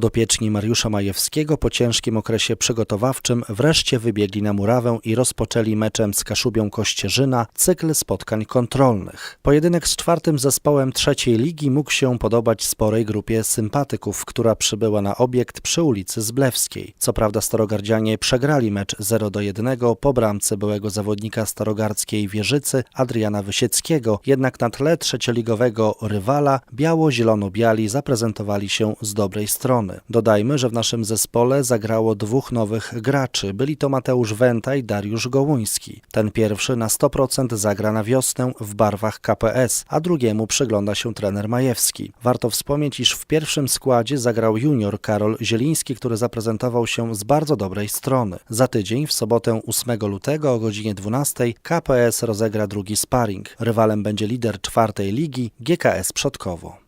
Podopieczni Mariusza Majewskiego po ciężkim okresie przygotowawczym wreszcie wybiegli na murawę i rozpoczęli meczem z Kaszubią Kościerzyna cykl spotkań kontrolnych. Pojedynek z czwartym zespołem trzeciej ligi mógł się podobać sporej grupie sympatyków, która przybyła na obiekt przy ulicy Zblewskiej. Co prawda starogardzianie przegrali mecz 0 do 1 po bramce byłego zawodnika starogardzkiej Wieżycy Adriana Wysieckiego, jednak na tle trzecioligowego rywala biało-zielono-biali zaprezentowali się z dobrej strony. Dodajmy, że w naszym zespole zagrało dwóch nowych graczy. Byli to Mateusz Wenta i Dariusz Gołuński. Ten pierwszy na 100% zagra na wiosnę w barwach KPS, a drugiemu przygląda się trener Majewski. Warto wspomnieć, iż w pierwszym składzie zagrał junior Karol Zieliński, który zaprezentował się z bardzo dobrej strony. Za tydzień, w sobotę 8 lutego o godzinie 12 KPS rozegra drugi sparring. Rywalem będzie lider czwartej ligi GKS Przodkowo.